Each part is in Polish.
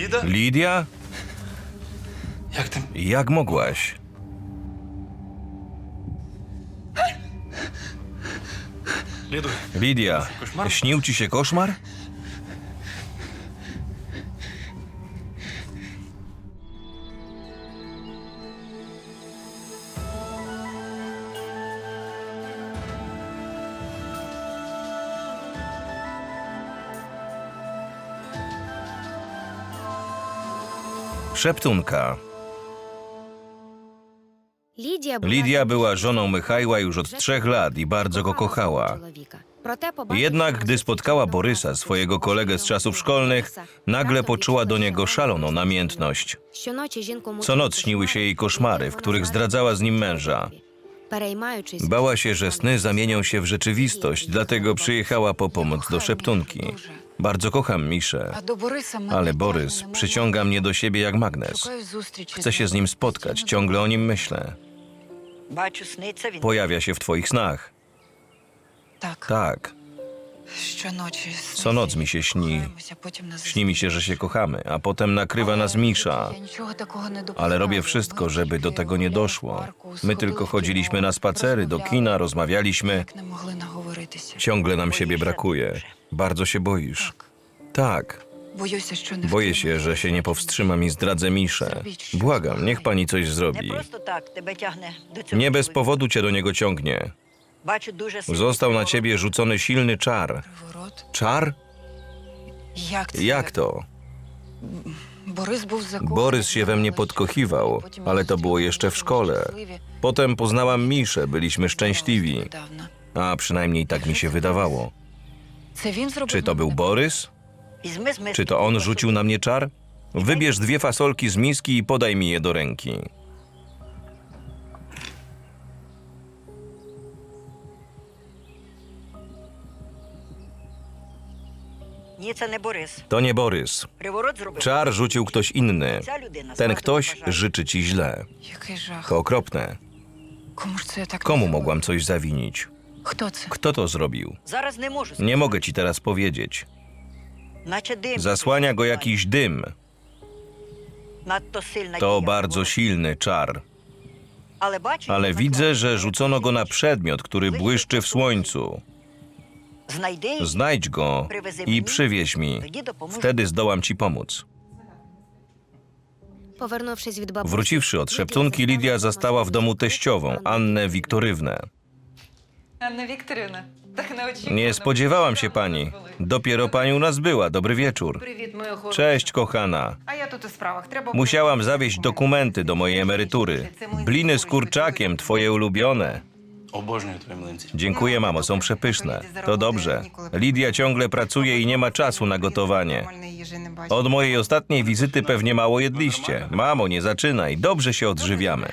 Lida? Lidia? Jak ty... Jak mogłaś? Lidia, śnił ci się koszmar? Szeptunka. Lidia była żoną Michajła już od trzech lat i bardzo go kochała. Jednak gdy spotkała Borysa, swojego kolegę z czasów szkolnych, nagle poczuła do niego szaloną namiętność. Co noc śniły się jej koszmary, w których zdradzała z nim męża. Bała się, że sny zamienią się w rzeczywistość, dlatego przyjechała po pomoc do szeptunki. Bardzo kocham Miszę, ale Borys przyciąga mnie do siebie jak magnes. Chcę się z nim spotkać, ciągle o nim myślę. Pojawia się w twoich snach. Tak. tak. Co noc mi się śni. Śni mi się, że się kochamy, a potem nakrywa nas Misza. Ale robię wszystko, żeby do tego nie doszło. My tylko chodziliśmy na spacery, do kina, rozmawialiśmy. Ciągle nam siebie brakuje. Bardzo się boisz. Tak. tak. Boję się, że się nie powstrzymam i zdradzę Miszę. Błagam, niech pani coś zrobi. Nie bez powodu cię do niego ciągnie. Został na ciebie rzucony silny czar. Czar? Jak to? Borys się we mnie podkochiwał, ale to było jeszcze w szkole. Potem poznałam Miszę, byliśmy szczęśliwi. A przynajmniej tak mi się wydawało. Czy to był Borys? Czy to on rzucił na mnie czar? Wybierz dwie fasolki z miski i podaj mi je do ręki. To nie Borys. Czar rzucił ktoś inny. Ten ktoś życzy ci źle. To okropne. Komu mogłam coś zawinić? Хто це? Kto to zrobił? Зараз не можу. Nie mogę ci teraz powiedzieć. Наче дим. Zasłania go jakiś dym. Надто сильна To дія bardzo привороту. silny czar. Але bачу, Ale що widzę, наклав że rzucono go na przedmiot, który błyszczy w słońcu. Знайди її, Znajdź go i przywieź mi. тоді допоможу. Wtedy zdołam ci pomóc. Wróciwszy od szeptunki, Lidia zastała w domu teściową, Annę Wiktorywnę. Nie spodziewałam się pani. Dopiero pani u nas była. Dobry wieczór. Привіт, моя хороша. Cześć, kochana. А я тут у справах. Треба Musiałam zawieźć dokumenty do mojej emerytury. Bliny z kurczakiem, twoje ulubione. Обожнюю твої млинці. Dziękuję, mamo, są przepyszne. To dobrze. Lidia ciągle pracuje i nie ma czasu na gotowanie. Od mojej ostatniej wizyty pewnie mało jedliście. Mamo, nie zaczynaj. Dobrze się odżywiamy.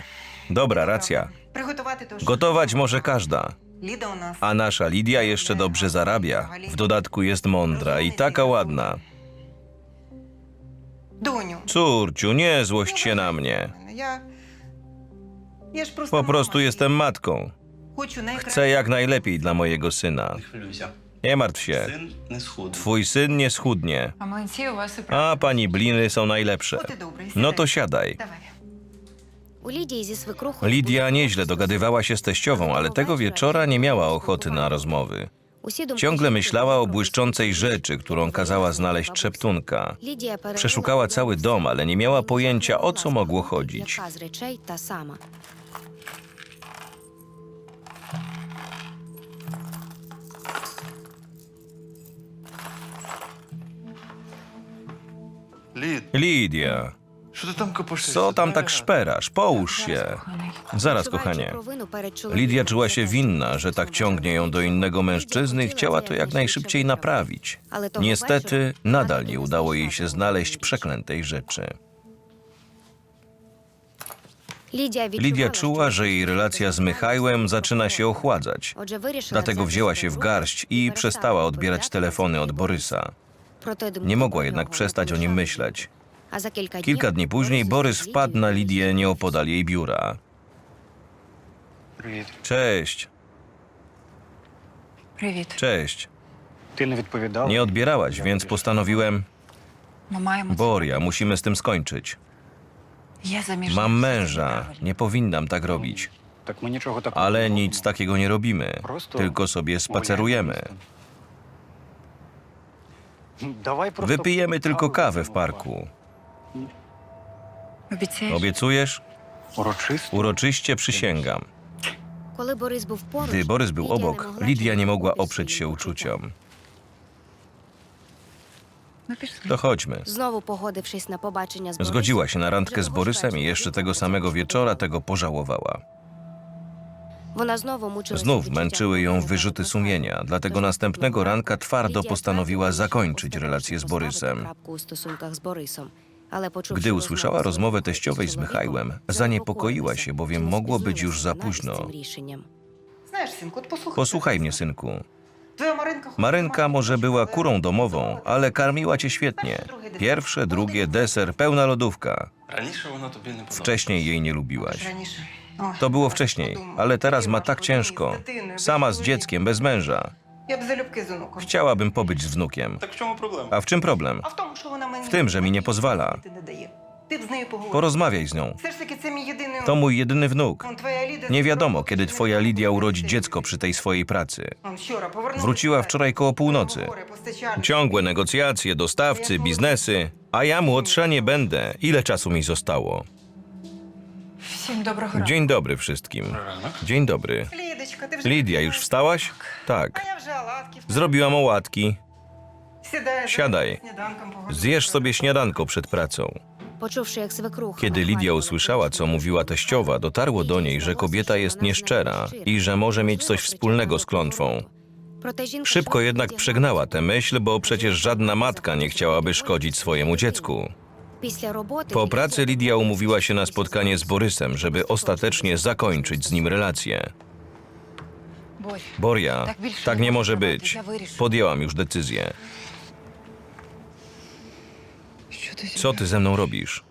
Dobra, racja. Приготувати то, що Gotować może każda. A nasza Lidia jeszcze dobrze zarabia. W dodatku jest mądra i taka ładna. Córciu, nie złość się na mnie. Po prostu jestem matką. Chcę jak najlepiej dla mojego syna. Nie martw się. Twój syn nie schudnie. A pani bliny są najlepsze. No to siadaj. Lidia nieźle dogadywała się z teściową, ale tego wieczora nie miała ochoty na rozmowy. Ciągle myślała o błyszczącej rzeczy, którą kazała znaleźć szeptunka. Przeszukała cały dom, ale nie miała pojęcia, o co mogło chodzić. Lidia, co tam tak szperasz? Połóż się. Zaraz, kochanie. Lidia czuła się winna, że tak ciągnie ją do innego mężczyzny i chciała to jak najszybciej naprawić. Niestety, nadal nie udało jej się znaleźć przeklętej rzeczy. Lidia czuła, że jej relacja z Michałem zaczyna się ochładzać. Dlatego wzięła się w garść i przestała odbierać telefony od Borysa. Nie mogła jednak przestać o nim myśleć. Kilka dni później Borys wpadł na Lidię nieopodal jej biura. Привіт. Cześć, Привіт. cześć. Ти не відповідав? Nie odbierałaś, więc postanowiłem. Ми маємо це Boria, musimy z tym skończyć. Я заміжня. Mam Це męża, неправильно. nie powinnam tak robić. Так ми нічого такого. Ale не робимо. nic takiego nie robimy, Просто tylko sobie гуляємо spacerujemy. містом. Давай просто Wypijemy tylko kawę w вип'ємо. parku. Обіцяєш? Obiecujesz? Урочисто. Uroczyście przysięgam. Коли Борис був поруч, Gdy Borys był Лідія не obok, могла Lidia nie mogła чекати oprzeć się своїм uczuciom. Ну, пішли. To chodźmy. Знову погодившись на побачення з Борисом, Zgodziła się na randkę z вже Borysem i того jeszcze ж tego вечора samego Борис wieczora був tego pożałowała. Вона знову мучилася Znów відчуттям męczyły ją невинного wyrzuty кохання. sumienia, dlatego Тож następnego наступного ranka ранку twardo Лідія postanowiła втратила zakończyć можливість relację z поставити Borysem. Gdy usłyszała rozmowę teściowej z Michałem, zaniepokoiła się, bowiem mogło być już za późno. Posłuchaj mnie, synku. Marynka może była kurą domową, ale karmiła cię świetnie. Pierwsze, drugie, deser, pełna lodówka. Wcześniej jej nie lubiłaś. To było wcześniej, ale teraz ma tak ciężko. Sama z dzieckiem, bez męża. Я б залюбки з онуком. Chciałabym pobyć z wnukiem. Так в чому проблема? A w czym problem? А в тому, що вона мені W tym, że mi nie pozwala. Ти не дає. Ти б з нею поговорив. Porozmawiaj z nią. Все ж таки це мій єдиний To mój jedyny wnuk. Он, твоя Ліда Nie wiadomo, роботу kiedy не twoja робила, Lidia бо urodzi це- dziecko przy tej swojej pracy. Он вчора повернувся. Wróciła wczoraj koło północy. Договори, постачальники. Ciągłe negocjacje, dostawcy, biznesy, a ja młodsza nie będę. Ile czasu mi zostało? Всім доброго ранку. Dzień dobry wszystkim. Dzień dobry. Лідочка, ти вже Lidia, już wstałaś? Tak. Zrobiłam ołatki. Siadaj. Zjesz sobie śniadanko przed pracą. Kiedy Lidia usłyszała, co mówiła teściowa, dotarło do niej, że kobieta jest nieszczera i że może mieć coś wspólnego z klątwą. Szybko jednak przegnała tę myśl, bo przecież żadna matka nie chciałaby szkodzić swojemu dziecku. Po pracy Lidia umówiła się na spotkanie z Borysem, żeby ostatecznie zakończyć z nim relację. Boria, tak nie może być. Podjęłam już decyzję. Co ty ze mną robisz?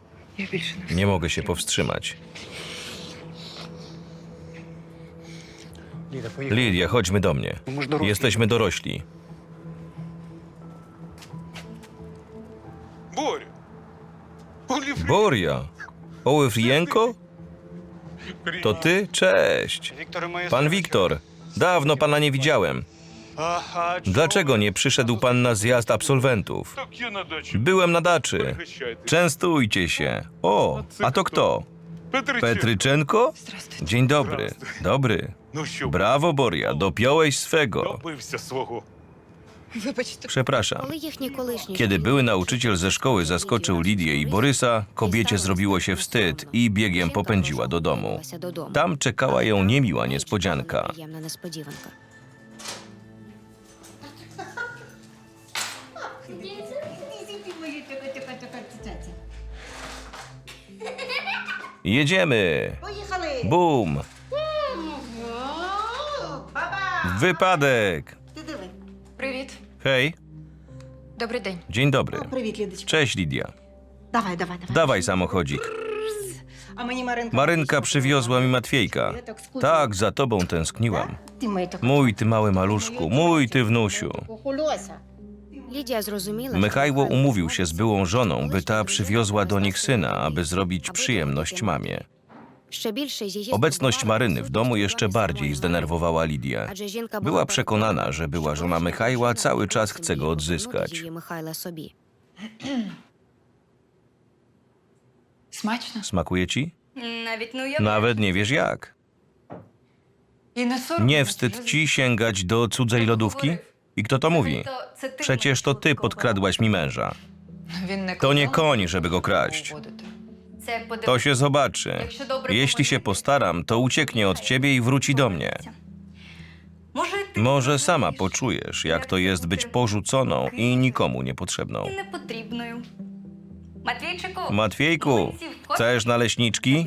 Nie mogę się powstrzymać. Lidia, chodźmy do mnie. Jesteśmy dorośli. Boria! Ołyf Jenko? To ty? Cześć. Pan Wiktor, Dawno pana nie widziałem. Dlaczego nie przyszedł pan na zjazd absolwentów? Byłem na daczy. Częstujcie się. O, a to kto? Petryczenko? Dzień dobry. Dobry. Brawo, Boria, dopiąłeś swego. добився свого. Вибачте. Przepraszam. Коли їхні колишні Kiedy чоловіки były nauczyciel ze szkoły zaskoczył Lidię i Borysa, kobiecie zrobiło się wstyd i biegiem popędziła do domu. Tam czekała ją niemiła niespodzianka. Приємна несподіванка. Jedziemy! Поїхали. Bum! О, Баба! Wypadek! Ти диви. Привіт. Hej, Добрий день. dzień dobry. О, привіт, Лідочка. Cześć Lidia. Давай, давай, давай. Dawaj samochodzik. А мені Маринка... Marynka przywiozła mi Matwiejka. Tak, za tobą tęskniłam. Ти моя така... Mój ty mały maluszku, mój ty wnusiu. Кухульося. Лідія зрозуміла, Michajło umówił się z byłą żoną, by ta przywiozła do nich syna, aby zrobić przyjemność mamie. Ще більше її Obecność здивувала Maryny w domu jeszcze bardziej zdenerwowała Lidię. Адже жінка Była przekonana, że była żona Michajła cały czas chce go odzyskać. Її Михайла собі. Смачно? Smakuje ci? Навіть не уявляю. Nawet nie wiesz jak. І не соромно. Nie wstyd ci sięgać do cudzej lodówki? I kto to mówi? То це ти Przecież to ty podkradłaś mi męża. Він не To nie казав, koń, żeby go kraść. поводити. To się zobaczy. Jeśli się postaram, to ucieknie od ciebie i wróci do mnie. Może sama poczujesz, jak to jest być porzuconą i nikomu niepotrzebną. Matwiejku, chcesz naleśniczki?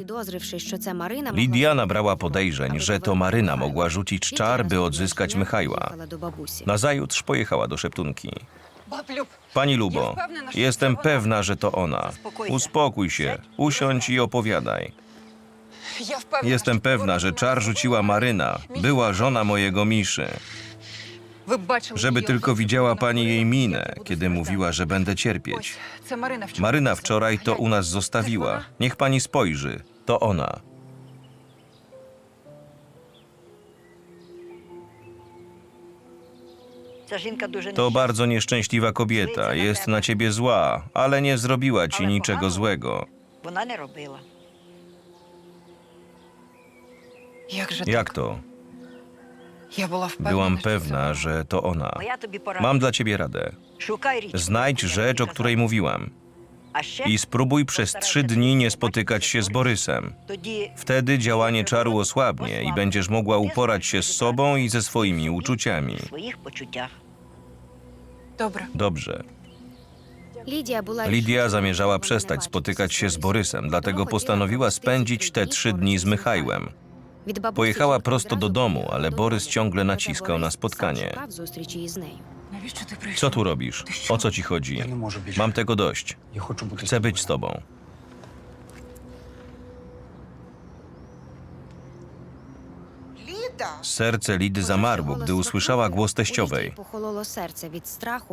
Lidia nabrała podejrzeń, że to Maryna mogła rzucić czar, by odzyskać Michała. Nazajutrz pojechała do szeptunki. Pani Lubo, jestem pewna, że to ona. Uspokój się, usiądź i opowiadaj. Jestem pewna, że czar rzuciła Maryna, była żona mojego Miszy. Żeby tylko widziała pani jej minę, kiedy mówiła, że będę cierpieć. Maryna wczoraj to u nas zostawiła. Niech pani spojrzy, to ona. To bardzo nieszczęśliwa kobieta. Jest na ciebie zła, ale nie zrobiła ci niczego złego. Вона не робила. Як же Jak так? to? Я була впевнена, Byłam що це pewna, że to ona. Бо я тобі пораджу. Mam dla ciebie radę. Szukaj річ. Znajdź rzecz, o której mówiłam. i spróbuj przez trzy dni nie spotykać się z Borysem. Wtedy działanie czaru osłabnie i będziesz mogła uporać się z sobą i ze swoimi uczuciami. Dobra. Dobrze. Lidia zamierzała przestać spotykać się z Borysem, dlatego postanowiła spędzić te trzy dni z Michałem. Pojechała prosto do domu, ale Borys ciągle naciskał na spotkanie. Co tu robisz? O co ci chodzi? Mam tego dość. Chcę być z tobą. Serce Lidy zamarło, gdy usłyszała głos teściowej.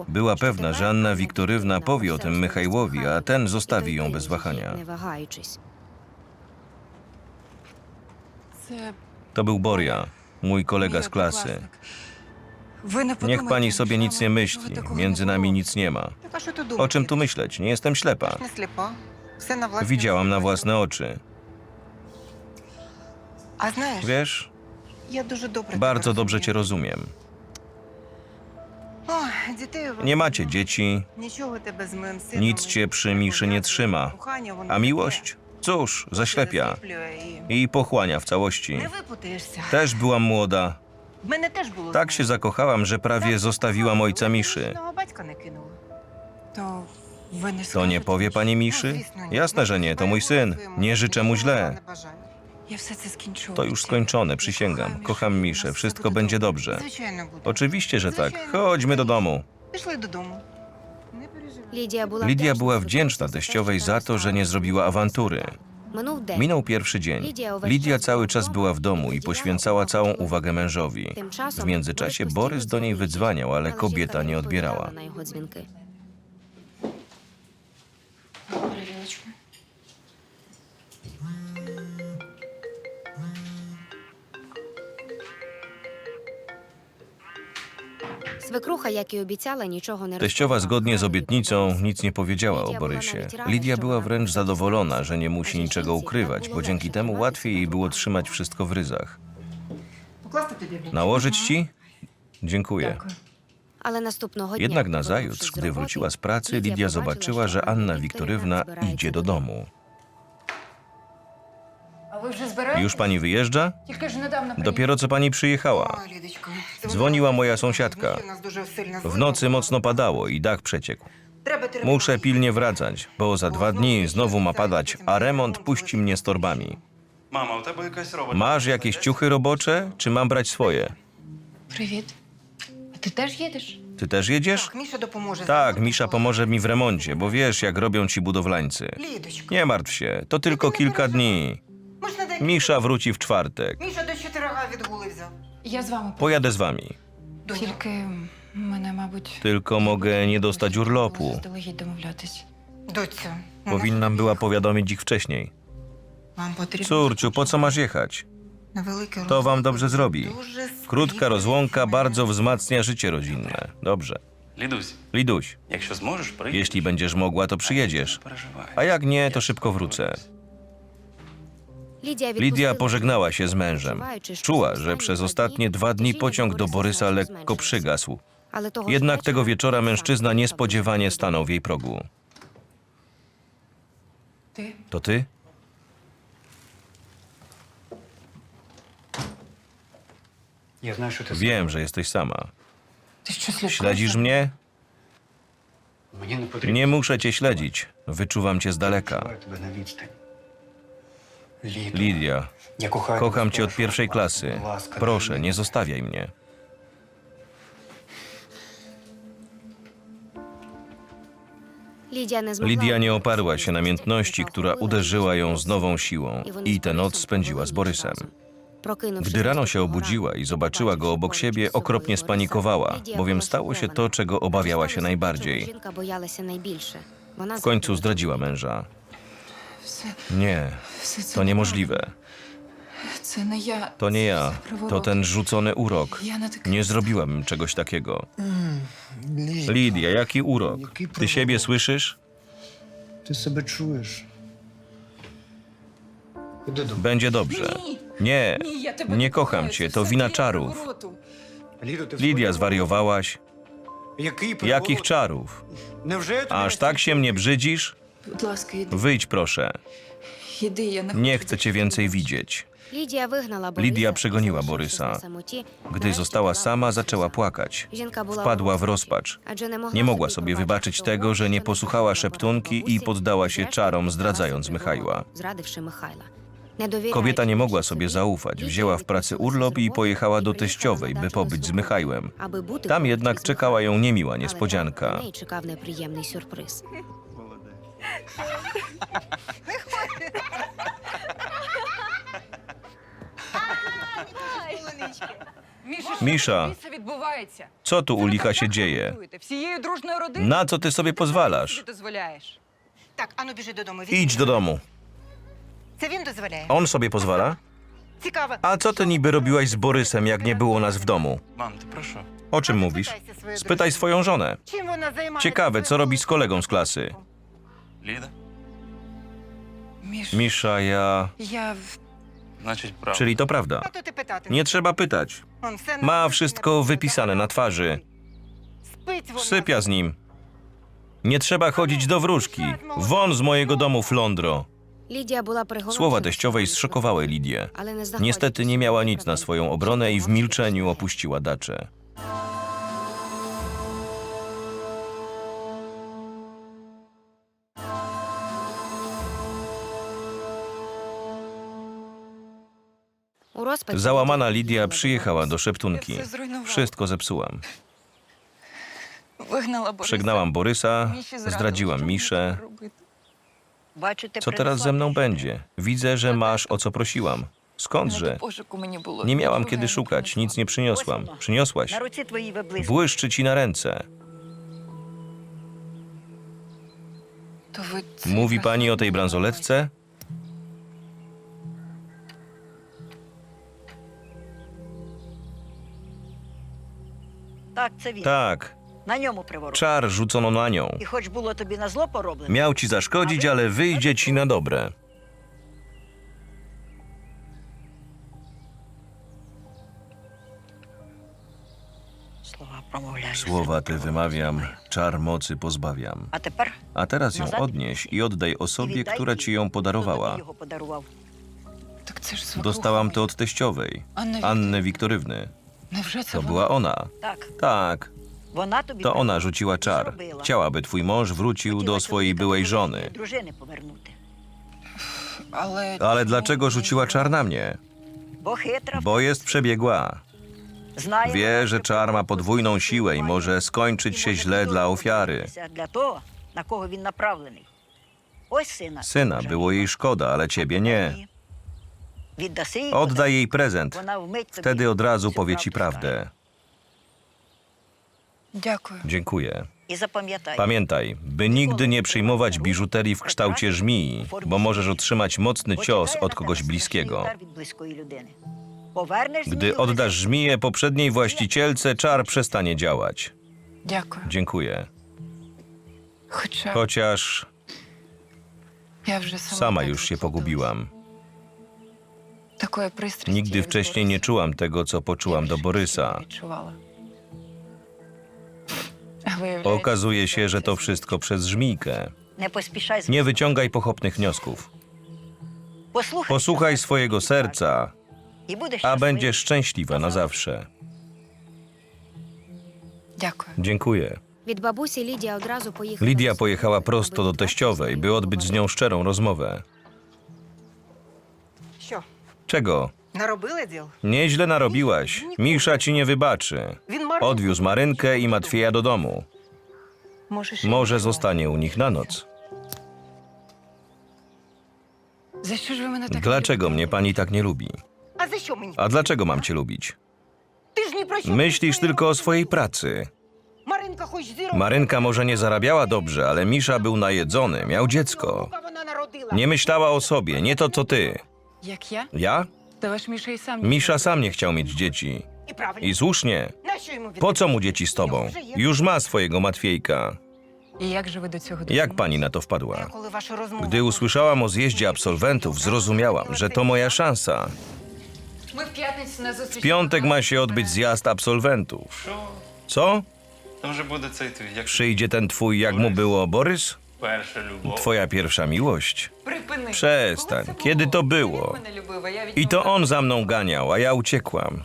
Była pewna, że Anna Wiktorywna powie o tym Michajłowi, a ten zostawi ją bez wahania. To był Boria, mój kolega z klasy. Niech pani sobie nic nie myśli. Między nami nic nie ma. O czym tu myśleć? Nie jestem ślepa. Widziałam na własne oczy. Wiesz, bardzo dobrze cię rozumiem. Nie macie dzieci, nic cię przy miszy nie trzyma, a miłość, cóż, zaślepia. i pochłania w całości. Też byłam młoda, В мене теж було. Tak się zakochałam, że prawie zostawiłam ojca Miszy. No, батька не кинула. То ви не To nie powie pani Miszy? Jasne, że nie, to mój syn. Nie życzę mu źle. Я все це скінчу. To już skończone, przysięgam. Kocham Miszę, wszystko będzie dobrze. Звичайно буде. Oczywiście, że tak. Chodźmy do domu. Пішли додому. Не переживай. Lidia była wdzięczna teściowej za to, że nie zrobiła awantury. Minął pierwszy dzień. Lidia cały czas była w domu i poświęcała całą uwagę mężowi. W międzyczasie Borys do niej wydzwaniał, ale kobieta nie odbierała. Свекруха, як і обіцяла, нічого не Teściowa zgodnie z obietnicą nic nie powiedziała o Borysie. Lidia była wręcz zadowolona, że nie musi niczego ukrywać, bo dzięki temu łatwiej jej było trzymać wszystko w ryzach. Покласти тобі в ліжко? Nałożyć ci? Dziękuję. Дякую. Але наступного дня, Jednak porównawszy nazajutrz, z gdy roboty, wróciła z pracy, Lidia Lidia zobaczyła, zobaczyła, że Anna Wiktorywna збирається idzie do domu. Już pani wyjeżdża? Тільки ж недавно Dopiero co pani przyjechała. Ой, Лідочко, це Dzwoniła вона- moja sąsiadka. Вночі у нас дуже сильна W злива nocy була. mocno padało i dach przeciekł. Треба терміново Muszę їхати. pilnie wracać, bo za dwa dni znowu ma padać, a remont puści mnie z torbami. Мама, у тебе якась робить. Masz jakieś ciuchy robocze, czy mam brać swoje? Привіт. А ти теж їдеш? Ty też jedziesz? Так, Міша допоможе. Tak, Misza pomoże mi w remoncie, bo wiesz, jak robią ci budowlańcy. Лідочко, Nie martw się, to tylko kilka dni. Misza wróci w czwartek. Міша до чотирога відгули взяв. Я з вами. Pojadę z wami. Доню, Тільки мене, мабуть, Tylko mogę nie dostać urlopu. заздалегідь домовлятись. доцю. ну, Powinnam była powiadomić ich wcześniej. Вам потрібно Córciu, po co masz jechać? на великий To wam dobrze zrobi. Дуже Krótka скріпить rozłąka мене. bardzo wzmacnia życie rodzinne. Dobrze. Лідусь, Liduś, якщо зможеш, приїдь. jeśli będziesz mogła, to przyjedziesz. Не переживай. A jak nie, to szybko wrócę. Lidia pożegnała się z mężem. Czuła, że przez ostatnie dwa dni pociąg do Borysa lekko przygasł. Jednak tego wieczora mężczyzna niespodziewanie stanął w jej progu. To ty? Wiem, że jesteś sama. Śledzisz mnie? Nie muszę cię śledzić. Wyczuwam cię z daleka. Lidia, kocham cię od pierwszej klasy. Proszę, nie zostawiaj mnie. Lidia nie, oparła się namiętności, która uderzyła ją z nową siłą. I tę noc spędziła z Borysem. Gdy rano się obudziła i zobaczyła go obok siebie, okropnie spanikowała, bowiem stało się to, czego obawiała się najbardziej. W końcu zdradziła męża. Nie, to niemożliwe. To nie ja, to ten rzucony urok. Nie zrobiłem czegoś takiego. Lidia, jaki urok? Ty siebie słyszysz? Ty sobie czujesz. Będzie dobrze. Nie, nie kocham cię, to wina czarów. Lidia, zwariowałaś? Jakich czarów? Aż tak się mnie brzydzisz? Wyjdź proszę. Nie chcę cię więcej widzieć. Lidia wygnała Borysa. Przegoniła Borysa. Gdy została sama, zaczęła płakać. Wpadła w rozpacz. Nie mogła sobie wybaczyć tego, że nie posłuchała szeptunki i poddała się czarom, zdradzając Michajła. Kobieta nie mogła sobie zaufać. Wzięła w pracy urlop i pojechała do teściowej, by pobyć z Michajłem. Tam jednak czekała ją niemiła niespodzianka. czekał nieprzyjemny сюрприз. Misza, Що відбувається? co tu u licha się dzieje? Всією дружною родиною Na co ty sobie pozwalasz? дозволяєш? Так, ану біжи додому. Idź do domu. Це він дозволяє. On sobie pozwala? Цікаво. A co ty niby robiłaś z Borysem, jak nie było nas w domu? Мам, ти про що? O czym mówisz? Spytaj swoją żonę. Чим вона займається? Ciekawe, co robi z kolegą z klasy. Ліда? Міш, Misza, ja... я в- Значить, правда. Czyli to prawda. А то ти питати. Nie trzeba pytać. Он все Ma на- wszystko wypisane na twarzy. Спить вона. Sypia z nim. Nie trzeba chodzić do wróżki. Won z mojego domu, flądro. Słowa teściowej zszokowały Lidię. Niestety nie miała nic na swoją obronę i w milczeniu opuściła daczę. Załamana Lidia przyjechała do Szeptunki. Wszystko zepsułam. Przegnałam Borysa, zdradziłam Miszę. Co teraz ze mną będzie? Widzę, że masz o co prosiłam. Skądże? Nie miałam kiedy szukać, nic nie przyniosłam. Przyniosłaś. Błyszczy ci na ręce. Mówi pani o tej bransoletce? Так, це він. Tak, На ньому приворот. czar rzucono na nią. І хоч було тобі на зло пороблено, Miał ci zaszkodzić, ale wyjdzie ci na dobre. слова промовляєш. Słowa te wymawiam, czar mocy pozbawiam. А тепер A teraz ją odnieś i oddaj osobie, która ci ją хто тобі podarowała. його подарував. Так це ж свекруха Dostałam to моя. od teściowej, Анна Anny Wiktorywny. Невже це To вона? była ona. Так, Tak, вона тобі to ona приворот rzuciła czar. зробила. Chciała, by twój mąż wrócił Хотіла do swojej чоловіка byłej до żony. Дружини повернути. Але, Ale чому dlaczego ви rzuciła czar na mnie? Бо хитра, Bo jest przebiegła. знає, Wie, że czar ma podwójną siłę i może skończyć się źle dla ofiary. Для того, на кого він направлений. Ось сина. Syna było jej szkoda, ale ciebie nie. Віддаси їй Oddaj jej prezent. Вона вмить тобі Wtedy od razu всю powie ci правду скаже. prawdę. Дякую. Dziękuję. І запам'ятай, Pamiętaj, by nigdy nie przyjmować biżuterii w kształcie żmii, bo możesz otrzymać mocny cios od kogoś bliskiego. від близької людини. Повернеш Gdy змію oddasz żmiję poprzedniej właścicielce, czar przestanie działać. Дякую. Dziękuję. Хоча Chociaż я вже сама, sama так już się заплуталась. pogubiłam. Такої пристрасті Nigdy я wcześniej до nie Бориса czułam tego, co poczułam do Borysa. не відчувала. А виявляється, Okazuje się, że to це wszystko przez żmijkę. Не поспішай з Nie wyciągaj pochopnych wniosków. Послухай, Posłuchaj swojego serca, і будеш a щасливий. będziesz szczęśliwa na zawsze. Дякую. Dziękuję. Lidia pojechała prosto do teściowej, by odbyć z nią szczerą rozmowę. Czego? Nieźle narobiłaś. Misza ci nie wybaczy. Odwiózł Marynkę i Matwieja do domu. Może zostanie u nich na noc. Dlaczego mnie pani tak nie lubi? A dlaczego mam cię lubić? Myślisz tylko o swojej pracy. Marynka może nie zarabiała dobrze, ale Misza był najedzony, miał dziecko. Nie myślała o sobie, nie to co ty. Як я? Ja? Та ваш Міша і сам. Misza sam nie chciał mieć dzieci. І правильно. I słusznie. На що йому Po co mu dzieci z tobą? Już ma swojego Matwiejka. І як же ви до цього Jak дійшли? pani na to Я wpadła? коли ваша розмова. Gdy usłyszałam o zjeździe absolwentów, zrozumiałam, że to moja szansa. Ми в п'ятницю на W зустріч. piątek ma się odbyć zjazd absolwentów. Що? Co? Там вже буде цей твій, як Przyjdzie ten twój, jak mu było, Borys? Twoja pierwsza miłość? Przestań, kiedy to było? I to on za mną ganiał, a ja uciekłam.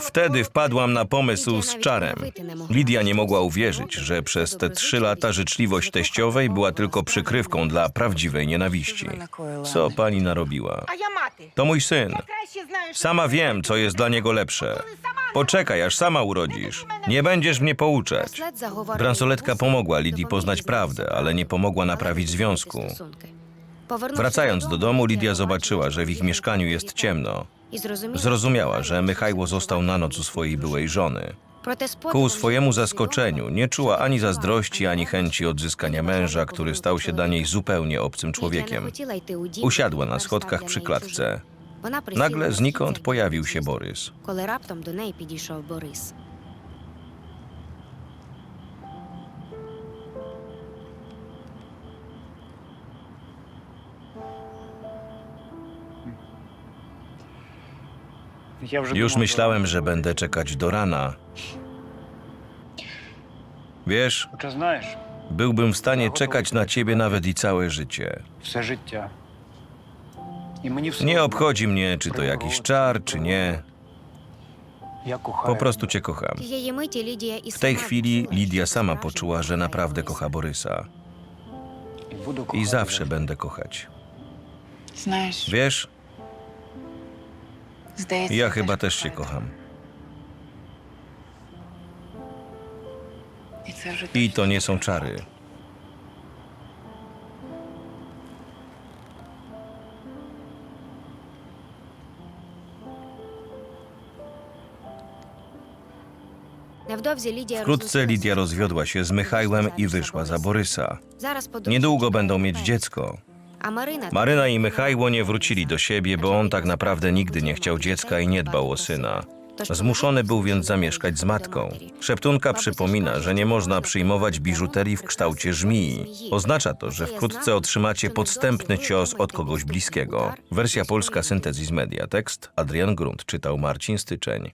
Wtedy wpadłam na pomysł z czarem. Lidia nie mogła uwierzyć, że przez te trzy lata życzliwość teściowej była tylko przykrywką dla prawdziwej nienawiści. Co pani narobiła? To mój syn. Sama wiem, co jest dla niego lepsze. Poczekaj, aż sama urodzisz. Nie będziesz mnie pouczać. Bransoletka pomogła Lidii poznać prawdę, ale nie pomogła naprawić związku. Wracając do domu, Lidia zobaczyła, że w ich mieszkaniu jest ciemno. Zrozumiała, że Michajło został na noc u swojej byłej żony. Ku swojemu zaskoczeniu nie czuła ani zazdrości, ani chęci odzyskania męża, który stał się dla niej zupełnie obcym człowiekiem. Usiadła na schodkach przy klatce. Nagle znikąd pojawił się Borys. Już myślałem, że będę czekać do rana. Wiesz, byłbym w stanie czekać na ciebie nawet i całe życie. Nie obchodzi mnie, czy to jakiś czar, czy nie. Po prostu cię kocham. W tej chwili Lidia sama poczuła, że naprawdę kocha Borysa. I zawsze będę kochać. Wiesz, ja chyba też się kocham. I to nie są czary. Wkrótce Lidia rozwiodła się z Michałem i wyszła za Borysa. Niedługo będą mieć dziecko. Maryna... Maryna i Michajło nie wrócili do siebie, bo on tak naprawdę nigdy nie chciał dziecka i nie dbał o syna. Zmuszony był więc zamieszkać z matką. Szeptunka przypomina, że nie można przyjmować biżuterii w kształcie żmii. Oznacza to, że wkrótce otrzymacie podstępny cios od kogoś bliskiego. Wersja polska Syntezis Media. Tekst Adrian Grunt. Czytał Marcin Styczeń.